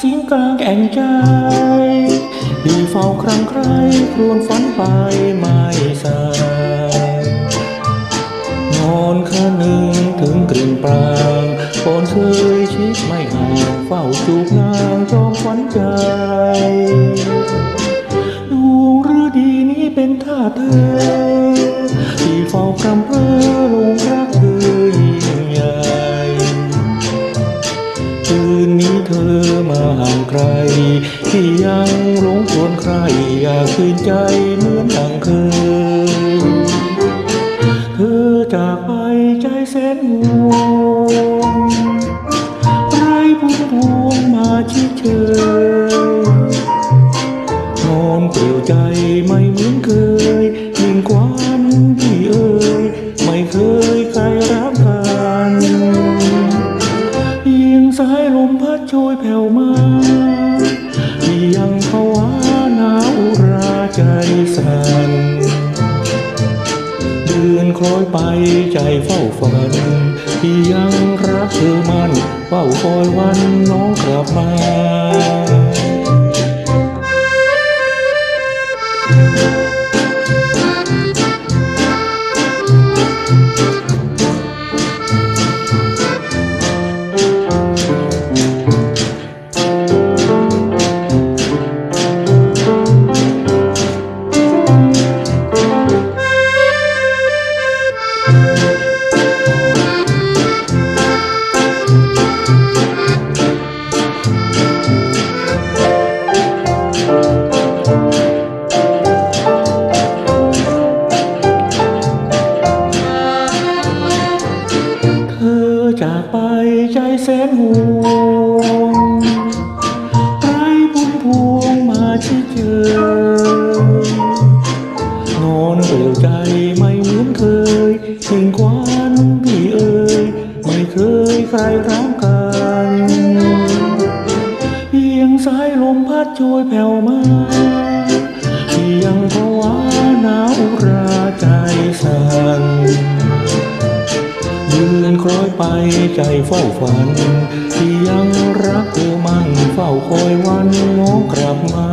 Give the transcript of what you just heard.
เสียงกลางแอ่งใจดีเฝ้าครั้งใครครวนฝันไปไม่สายนอนคืนหนึ่งถึงกลิ่นปรางปนเคยชิดไม่ห่างเฝ้าจูบนางจอมฝันใจดวงฤดีนี้เป็นท่าเธอ นนี้เธอมาห่างไกลที่ยังหลงควญใครอยากคืนใจเหมือนดังเคยเธอจากไปใจแสนห่วงไรพุ่มพวงมาชิดเชยนอนเปลี่ยวใจไม่เหมือนเคย สายลมพัดโชยแผ่วมาที่ยังภาวะหนาวอุราใจสั่นเดือนคล้อยไปใจเฝ้าฝันที่ยังรักเธอมันเฝ้าคอยวันน้องกลับมา จากไปใจแสนห่วงไรพุ่มพวงมาชิดเจอนอนเปลี่ยวใจไม่เหมือนเคยสิ่งควันพี่เอ่ยไม่เคยใครรักกัน เพียงสายลมพัดโชยแผ่วมา ไปใจเฝ้าฝัน ที่ยังรักเธอมั่นเฝ้าคอยวันน้องกลับมา